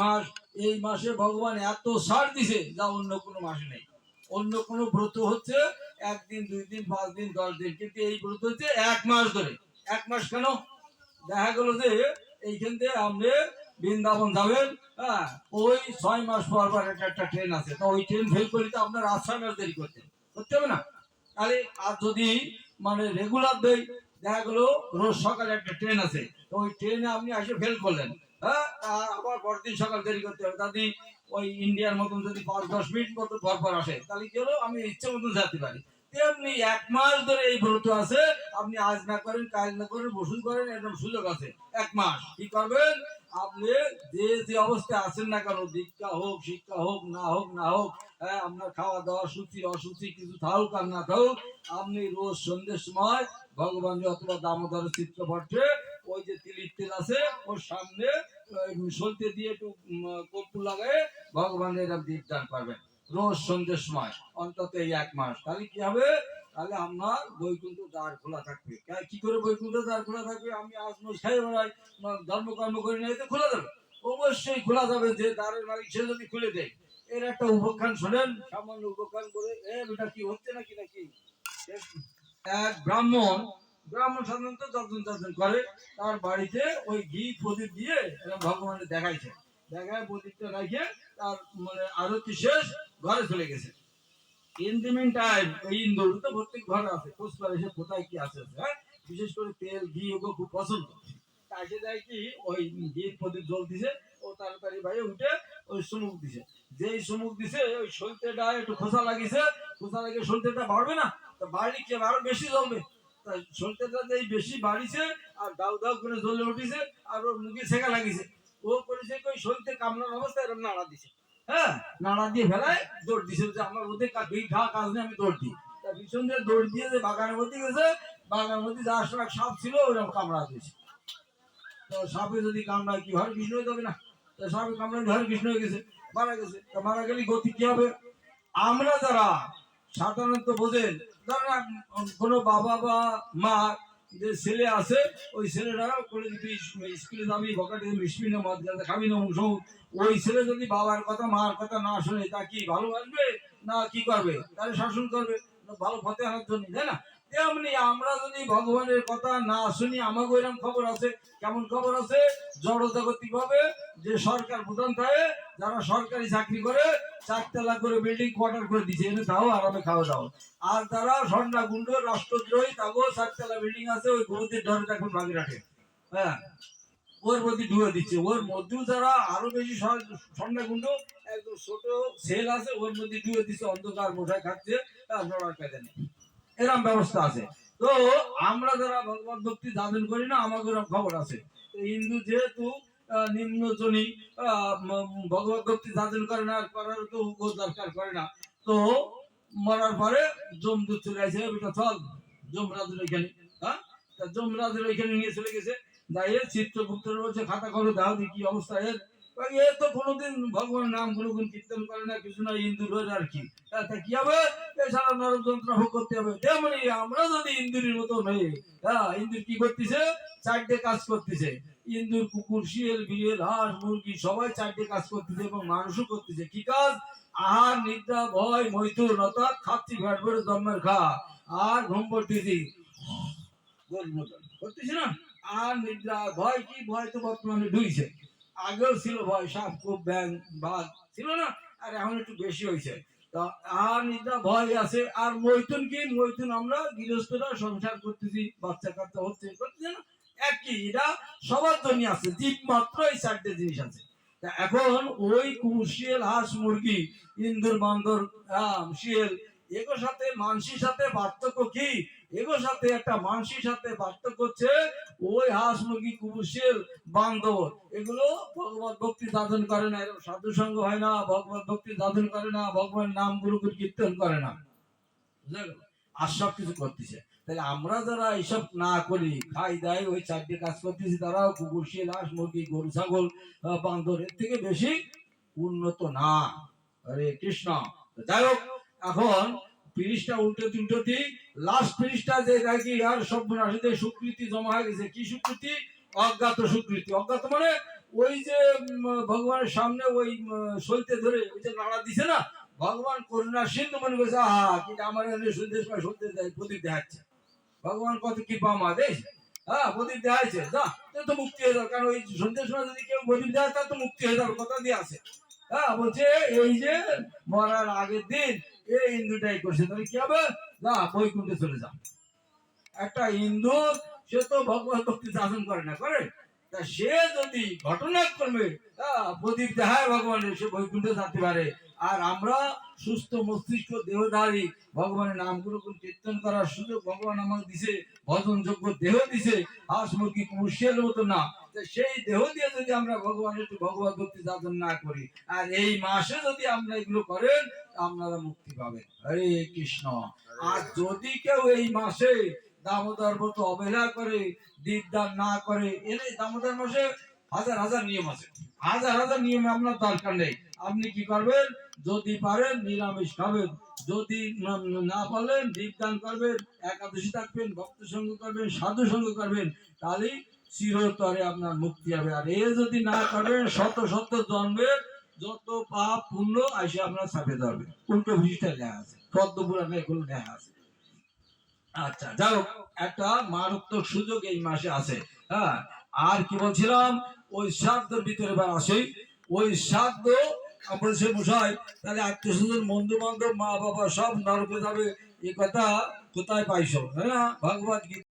মাস, এই মাসে ভগবান এত সার দিছে যা অন্য কোনো মাসে নেই। অন্য কোনো ব্রত হচ্ছে একদিন, দুই দিন, পাঁচ দিন, দশ দিন, কিন্তু এই ব্রত হচ্ছে এক মাস ধরে। এক মাস কেন? দেখা গেল যে এইখান থেকে আপনি বৃন্দাবন যাবেন হ্যাঁ ওই ছয় মাস পর পর একটা ট্রেন আছে। তো ওই ট্রেন ফেল করলে তো আপনার আর ছয় মাস দেরি করতে করতে হবে না? তাহলে আর যদি মানে রেগুলার দেয়, দেখা গেলো রোজ সকালে একটা ট্রেন আছে। তো ওই ট্রেনে আপনি এসে ফেল করলেন। হ্যাঁ আবার পরদিন সকাল দেরি করতে হবে। ওই ইন্ডিয়ার মতন যদি পাঁচ, দশ মিনিট মতো পর পর আসে, তাহলে কি হলো? আমি ইচ্ছে মতন যেতে পারি। তেমনি এক মাস ধরে এই ব্রত আছে, আপনি আজ না করেন, কাল না করেন, বসুন করেন, এরকম সুযোগ আছে। এক মাস। কি করবেন? আপনি যে যে অবস্থায় আছেন না কেন, দীক্ষা হোক, শিক্ষা হোক, না হোক না হোক হ্যাঁ আপনার খাওয়া দাওয়া, সুচি, অসুচি, কিছু থাকুক আর না থাকুক, আপনি রোজ সন্ধ্যের সময় ভগবান অথবা দামোদর চিত্রপটে ওই যে তিলির তেল আছে, ওর সামনে সলতে দিয়ে একটু কর্পূর লাগায় এরকম দীপদান করবেন। রোজ সন্ধ্যের সময়, অন্তত এই এক মাস। তাহলে কি হবে? তাহলে আপনার বৈকুণ্ঠ দ্বার খোলা থাকবে। কি করে বৈকুণ্ঠ দ্বার খোলা থাকবে? আমি আজ খাই বেড়াই ধর্মকর্ম করি না এতে খোলা যাবে অবশ্যই খোলা যাবে যে দ্বারের মালিক, সে যদি খুলে দেয়। এর একটা উপখ্যান শোনেন, সামান্য উপখ্যান করে এ, বেটা, কি হচ্ছে নাকি নাকি? এক ব্রাহ্মণ ব্রাহ্মণ সাধারণত যত্ন যত্ন করে। তার বাড়িতে ওই ঘি, প্রদীপ দিয়ে ভগবানের দেখাইছে। দেখায় প্রদীপটা রেখে তার মানে আরতি শেষ, ঘরে চলে গেছে। ইন দি মিন টাইম ওই ইন্দোর তো প্রত্যেক ঘরে আছে। খোঁজ এসে কোথায় কি আছে হ্যাঁ? বিশেষ করে তেল, ঘি ওগুলো খুব পছন্দ। তাকে যায় কি, ওই ঘি, প্রদীপ জল দিছে, ও তাড়াতাড়ি ভাই উঠে ওই সুমুক দিছে। যেই সুমুক দিছে, ওই সলতেটা একটু খোসা লাগিছে। খোসা লাগিয়ে সলতেটা বাড়বে না? তা বাড়ি কে আরও বেশি জ্বলবে বেশি বাড়িছে, আর দাউ দাউ করে জ্বলে উঠিছে, আর ওর মুখে ছেঁকা লাগিছে। ও করেছে কি ওই সলতে কামড়ার অবস্থায় এরকম নাড়া দিছে। হ্যাঁ নাড়া দিয়ে ফেলায়, দৌড় দিছে। যে আমার ওদের দুই কাজ আমি দৌড় দিই। তা পিছন দিয়ে দৌড় দিয়ে যে বাগানের মধ্যে গেছে, বাগানের মধ্যে সময় সাপ ছিল, ওরকম কামড়া দিয়েছে। তো সাপে যদি কামড়ায় কি হয় কৃষ্ণ হয়ে যাবে না। তো সাপে কামড়ায় হরে কৃষ্ণ হয়ে গেছে, মারা গেছে। মারা গেলে গতি কি হবে? আমরা যারা সাধারণত বোঝেন, ধরেন কোনো বাবা বা মা যে ছেলে আছে, ওই ছেলেটা করে যদি স্কুলে যাবি ভকাটে মিষ্টি না মদ গাঁজা খাবি না ওই ছেলে যদি বাবার কথা, মার কথা না শুনে, তা কি ভালোবাসবে না কি করবে? তাহলে শাসন করবে। ভালো পথে আনার জন্য, তাই না? তেমনি আমরা যদি ভগবানের কথা না শুনি আমাকে এরকম খবর আছে? কেমন খবর আছে? জড়জাগতিক ভাবে যে সরকার প্রধান থাকে, যারা সরকারি চাকরি করে, চারতলা করে বিল্ডিং কোয়ার্টার করে দিচ্ছে এনে তাও আরামে খাওয়া দাও। আর তারা সন্ধ্যা গুন্ড রাষ্ট্রদ্রোহী তাকেও চারতলা বিল্ডিং আছে, ওই গরুদের ধরে এখন ভাগে রাখে। হ্যাঁ? ওর প্রতি ঢুকে দিচ্ছে। ওর মধ্যেও যারা আরও বেশি সন্ধ্যা গুন্ড একদম ছোট সেল আছে, ওর মধ্যে ঢুকে দিচ্ছে, অন্ধকার মশাই খাচ্ছে আপনারা পেতে নেই এরকম ব্যবস্থা আছে। তো আমরা যারা ভগবত ভক্তি যাজন করি না আমাদের খবর আছে। হিন্দু যেহেতু ভগবত ভক্তি করে না, করার তো দরকার করে না। তো মরার পরে চলে চল, যমরাজের ওইখানে। হ্যাঁ? তা যমরাজের ওইখানে নিয়ে চলে গেছে। যাই চিত্রগুপ্তের বলছে, খাতা করো দাও কি অবস্থা এর? এ তো কোনোদিন ভগবানের নাম গুণগুণ কীর্তন করে না, কিছু না, হিন্দু রোজ আর কি। তা কি হবে করতে হবে। তেমনি আমরা যদি ইন্দুরের মতো হ্যাঁ ইন্দুর কি করতেছে? চারটে কাজ করতেছে। ইন্দুর, কুকুর, শিয়াল হাঁস, মুরগি, সবাই চারটে কাজ করতেছে এবং মানুষও করতেছে। কি কাজ? আহার, নিদ্রা, ভয়, মৈথুন, অর্থাৎ খাচ্ছি, ঘাট ভরে জন্মের খা। আর ঘুম পড়তেছি। করতেছি না? আর নিদ্রা, ভয় কি? ভয় তো বর্তমানে ঢুইছে। আগেও ছিল ভয়, সাপ খুব ব্যাং বাঘ ছিল না, আর এখন একটু বেশি হয়েছে গৃহস্থরা সংসার করতেছি বাচ্চা কাচ্চা হচ্ছে না। একই সবার আছে মাত্র চারটে জিনিস আছে। এখন ওই কুকুর, শিয়াল হাঁস মুরগি ইন্দুর বান্দর শিয়াল এগুলোর সাথে মানসির সাথে পার্থক্য কি? এগুলোর সাথে একটা মানসির সাথে পার্থক্য হচ্ছে ওই হাঁস মুরগি বান্দর। এগুলো ভগবত ভক্তি সাধন করে না, এরকম সাধু সঙ্গ হয় না, ভগবত ভক্তি সাধন করে না ভগবান নাম কীর্তন করে না। আর সব কিছু করতেছে। তাহলে আমরা যারা এইসব না করি, খাই ওই চারটে কাজ করতেছি, তারাও কুকুর হাঁস মুরগি গরু, ছাগল বান্দর, এর থেকে বেশি উন্নত না। হরে কৃষ্ণ। যাই হোক এখন পৃষ্ঠা উল্টে উল্টোতে লাস্ট পৃষ্ঠা যে দেখি আর সব সুকৃতি জমা হয়ে গেছে, কি সুকৃতি? অজ্ঞাত সুকৃতি। অজ্ঞাত মানে ওই যে ভগবানের সামনে ওই সইতে ধরে ওই যে নাড়া দিছে না, ভগবান করুণা সিন্ধু মনে করছে, আহা, কিন্তু আমার এনে সন্ধ্যে সময় সত্যি দেয়, প্রদীপ দেখাচ্ছে। ভগবান কত কৃপা মা দেশ হ্যাঁ প্রদীপ দেখাচ্ছে তো তো মুক্তি হয়ে যাবে। কারণ ওই সন্ধ্যের সময় যদি কেউ প্রদীপ দেয় তার তো মুক্তি হয়ে যাবে, কথা দিয়ে আছে। হ্যাঁ বলছে, এই যে মরার আগের দিন এই করছে, তাহলে কি হবে? বৈকুণ্ঠে চলে একটা হিন্দু সে তো ভক্তি শাসন করে না, করে? তা সে যদি ঘটনাক্রমে প্রদীপ ভগবানের সে বৈকুণ্ঠে যেতে পারে, আর আমরা সুস্থ মস্তিষ্ক দেহধারী, ভগবানের নাম কীর্তন করার সুযোগ ভগবান আমাকে দিছে, ভজন যোগ্য দেহ দিছে হাঁস মুরগি কুমুষের মতো না। সেই দেহ দিয়ে যদি আমরা ভগবানের একটু ভগবত ভক্তি সাধন না করি, আর এই মাসে যদি আমরা এগুলো করেন, আপনারা মুক্তি পাবেন। হরে কৃষ্ণ। আর যদি কেউ এই মাসে দামোদর মতো অবহেলা করে, দীপদান না করে এনে দামোদর মাসে হাজার হাজার নিয়ম আছে। হাজার হাজার নিয়মে আপনার দরকার নেই। আপনি কি করবেন? যদি পারেন, নিরামিষ খাবেন। যদি না- পারলেন, দীপদান করবেন, একাদশী থাকবেন, ভক্ত সঙ্গ করবেন, সাধু সঙ্গ করবেন, তাহলেই চিরতরে আপনার মুক্তি হবে। আর এ যদি না করেন শত শত জন্মের যত পাপ পুণ্য আসে আপনার ছাপে ধরবে। উল্টো ভূষিটা লেখা আছে পদ্ম পুরাণে এগুলো লেখা আছে। আচ্ছা যাই হোক, একটা মারাত্মক সুযোগ এই মাসে আছে। হ্যাঁ আর কি বলছিলাম? ওই শ্রাদ্ধের ভিতরে এবার আসি, ওই শ্রাদ্ধ বলছে মশাই, তাহলে আত্মীয় স্বজন বন্ধু বান্ধব মা বাবা সব নরকে যাবে। এ কথা কোথায় পাইছো? হ্যাঁ ভগবত গীতা